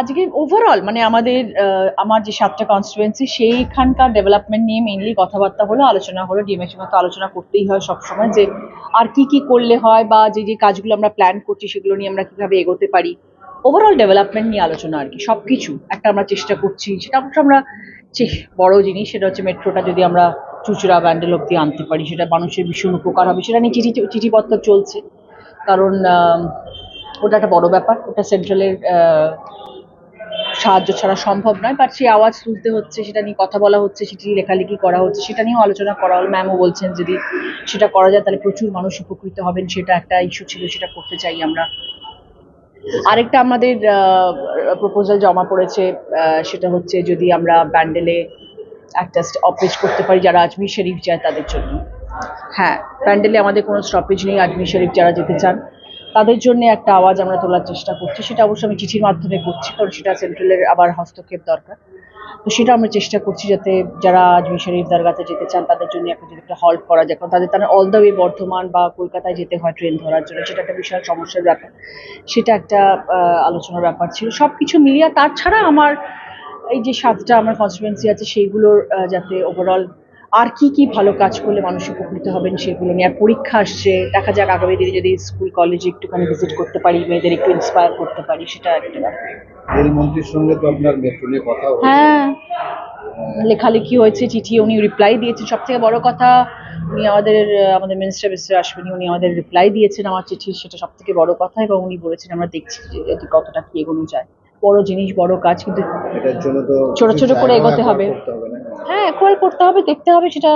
আজকে ওভারঅল মানে আমাদের আমার যে সাতটা কনস্টিটুয়েন্সি সেইখানকার ডেভেলপমেন্ট নিয়ে মেইনলি কথাবার্তা হলো, আলোচনা হলো ডিএমএর সঙ্গে তো আলোচনা করতেই হয় সবসময় যে আর কি কি করলে হয় বা যে যে কাজগুলো আমরা প্ল্যান করছি সেগুলো নিয়ে আমরা কীভাবে এগোতে পারি। ওভারঅল ডেভেলপমেন্ট নিয়ে আলোচনা আর কি সব কিছু একটা আমরা চেষ্টা করছি। সেটা অবশ্য আমরা বড় জিনিস, সেটা হচ্ছে মেট্রোটা যদি আমরা চুচড়া ব্যান্ডেল অব্দি আনতে পারি, সেটা মানুষের ভীষণ উপকার হবে। সেটা নিয়ে চিঠি, চিঠিপত্র চলছে। কারণ ওটা একটা বড় ব্যাপার, ওটা সেন্ট্রালের সাহায্য ছাড়া সম্ভব নয় বাট সেই আওয়াজ তুলতে হচ্ছে, সেটা নিয়ে কথা বলা হচ্ছে চিঠি লেখালেখি করা হচ্ছে, সেটা নিয়েও আলোচনা করা হলো। ম্যামও বলছেন যদি সেটা করা যায়, তাহলে প্রচুর মানুষ উপকৃত হবেন, সেটা একটা ইস্যু ছিল, সেটা করতে চাই আমরা। আরেকটা আমাদের প্রপোজাল জমা পড়েছে সেটা হচ্ছে যদি আমরা ব্যান্ডেলে একটা অপেজ করতে পারি যারা আজমির শরীফ যায় তাদের জন্য। হ্যাঁ প্যান্ডেলে আমাদের কোনো স্টপেজ নেই আজমির শরীফ যারা যেতে চান। তাদের জন্য একটা আওয়াজ আমরা তোলার চেষ্টা করছি। সেটা অবশ্য আমি চিঠির মাধ্যমে করছি, কারণ সেটা সেন্ট্রালের আবার হস্তক্ষেপ দরকার। তো সেটা আমরা চেষ্টা করছি যাতে যারা আজমির শরীফ দরগাতে যেতে চান, তাদের জন্য একটা যদি একটা হল্ট করা যায়, কারণ তাদের তারা অল দ্য ওয়ে বর্ধমান বা কলকাতায় যেতে হয় ট্রেন ধরার জন্য, সেটা একটা বিশাল সমস্যার ব্যাপার। সেটা একটা আলোচনার ব্যাপার ছিল। সব কিছু মিলিয়ে তাছাড়া আমার এই যে সাতটা আমার কনস্টিটুয়েন্সি আছে, সেইগুলোর যাতে ওভারঅল আর কি কি ভালো কাজ করলে মানুষ উপকৃত হবেন সেগুলো নিয়ে? আর পরীক্ষা আসছে দেখা যাক আগামী দিনে যদি স্কুল কলেজে একটুখানি ভিজিট করতে পারি মেয়েদের একটু ইন্সপায়ার করতে পারি সেটা একটা রেলমন্ত্রীর সঙ্গে তো আপনার মেট্রো নিয়ে কথা হ্যাঁ। লেখালেখি হয়েছে চিঠি উনি রিপ্লাই দিয়েছেন। সব থেকে বড় কথা উনি আমাদের আমাদের মিনিস্টার মিস্টার আসবেনি উনি আমাদের রিপ্লাই দিয়েছেন আমার চিঠির সেটা সব থেকে বড় কথা এবং উনি বলেছেন আমরা দেখছি যে কতটা কি এগোনো যায়। বড় জিনিস বড় কাজ কিন্তু ছোট ছোট করে এগোতে হবে। হ্যাঁ অ্যাকোয়ার করতে হবে দেখতে হবে সেটা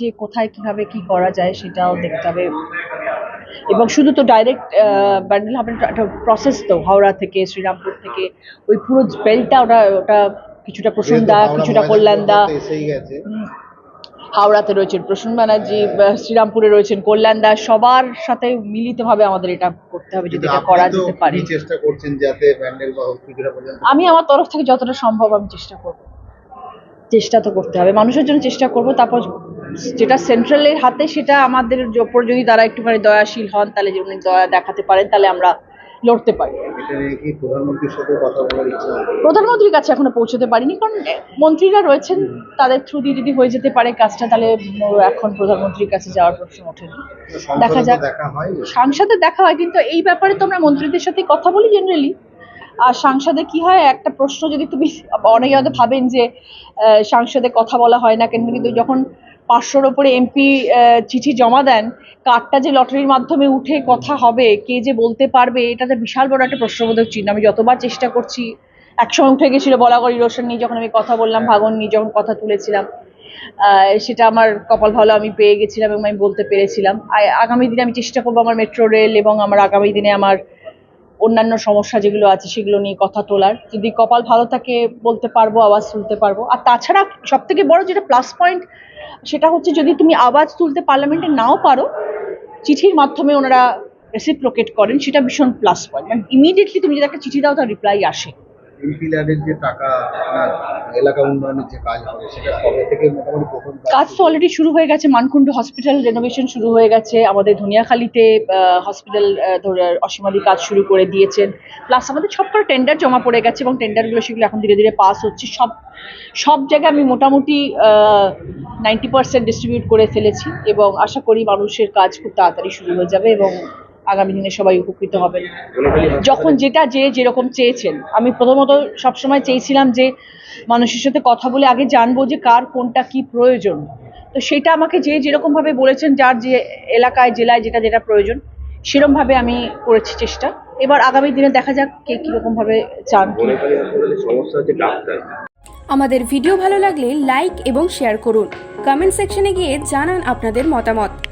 যে কোথায় কীভাবে কি করা যায় সেটাও দেখতে হবে। এবং শুধু তো ডাইরেক্ট ব্যান্ডেল হবে একটা প্রসেস তো হাওড়া থেকে শ্রীরামপুর থেকে ওই পুরো বেলটা ওটা ওটা কিছুটা প্রসন্দা কিছুটা কল্যাণদা। হাওড়াতে রয়েছেন প্রসূন ব্যানার্জি শ্রীরামপুরে রয়েছেন কল্যাণদা সবার সাথে মিলিতভাবে আমাদের এটা করতে হবে যদি এটা করা যেতে পারে। চেষ্টা করছেন যাতে আমি আমার তরফ থেকে যতটা সম্ভব আমি চেষ্টা করব। চেষ্টা তো করতে হবে। মানুষের জন্য চেষ্টা করব তারপর যেটা সেন্ট্রালের হাতে সেটা আমাদের ওপর যদি তারা একটুখানি দয়াশীল হন তাহলে যে উনি দয়া দেখাতে পারেন তাহলে আমরা লড়তে পারি। প্রধানমন্ত্রীর কাছে এখনও পৌঁছতে পারিনি কারণ মন্ত্রীরা রয়েছেন তাদের থ্রু দিয়ে যদি হয়ে যেতে পারে কাজটা তাহলে এখন প্রধানমন্ত্রীর কাছে যাওয়ার প্রশ্ন ওঠেনি দেখা যাক। সাংসদে দেখা হয় কিন্তু এই ব্যাপারে তো আমরা মন্ত্রীদের সাথে কথা বলি জেনারেলি আর সাংসদে কি হয়? একটা প্রশ্ন যদি তুমি অনেকে হয়তো ভাবেন যে সাংসদে কথা বলা হয় না কেন? কিন্তু যখন পাঁচশোর ওপরে এমপি চিঠি জমা দেন, কার্ডটা যে লটারির মাধ্যমে উঠে কথা হবে, কে যে বলতে পারবে, এটা তো বিশাল বড় একটা প্রশ্নবোধক চিহ্ন। আমি যতবার চেষ্টা করছি, একসময় উঠে গেছিল বলাগড় ইরোশন নিয়ে যখন আমি কথা বললাম ভাগন নিয়ে যখন কথা তুলেছিলাম। সেটা আমার কপাল ভালো, আমি পেয়ে গেছিলাম এবং আমি বলতে পেরেছিলাম। আগামী দিনে আমি চেষ্টা করব আমার মেট্রো রেল এবং আমার আগামী দিনে আমার অন্যান্য সমস্যা যেগুলো আছে, সেগুলো নিয়ে কথা তোলার। যদি কপাল ভালো থাকে, বলতে পারব, আওয়াজ তুলতে পারব। আর তাছাড়া সব থেকে বড় যেটা প্লাস পয়েন্ট সেটা হচ্ছে যদি তুমি আওয়াজ তুলতে পার্লামেন্টে নাও পারো, চিঠির মাধ্যমে ওনারা রেসিপ্রোকেট করেন, সেটা ভীষণ প্লাস পয়েন্ট মানে ইমিডিয়েটলি তুমি যদি একটা চিঠি দাও, তার রিপ্লাই আসে। এমপি যে টাকা এলাকা উন্নয়নের যে কাজ হবে, সেটা কবে থেকে মোটামুটি প্রথম কাজ? তো অলরেডি শুরু হয়ে গেছে। মানকুণ্ড হসপিটাল রেনোভেশন শুরু হয়ে গেছে। আমাদের ধনিয়াখালীতে হসপিটাল অসীমাদি কাজ শুরু করে দিয়েছেন। প্লাস আমাদের সবকটা টেন্ডার জমা পড়ে গেছে এবং টেন্ডারগুলো সেগুলো এখন ধীরে ধীরে পাস হচ্ছে। সব সব জায়গায় আমি মোটামুটি নাইনটি পার্সেন্ট ডিস্ট্রিবিউট করে ফেলেছি এবং আশা করি মানুষের কাজ খুব তাড়াতাড়ি শুরু হয়ে যাবে এবং আগামী দিনে সবাই উপকৃত হবেন। যখন যেটা যে যেরকম চেয়েছেন। আমি প্রথমত সবসময় চেয়েছিলাম যে মানুষের সাথে কথা বলে আগে জানব যে কার কোনটা কি প্রয়োজন। তো সেটা আমাকে যে যেরকমভাবে বলেছেন যার যে এলাকায় জেলায় যেটা যেটা প্রয়োজন সেরমভাবে আমি করেছি চেষ্টা। এবার আগামী দিনে দেখা যাক কে কীরকমভাবে চান। আমাদের ভিডিও ভালো লাগলে লাইক এবং শেয়ার করুন। কমেন্ট সেকশনে গিয়ে জানান আপনাদের মতামত।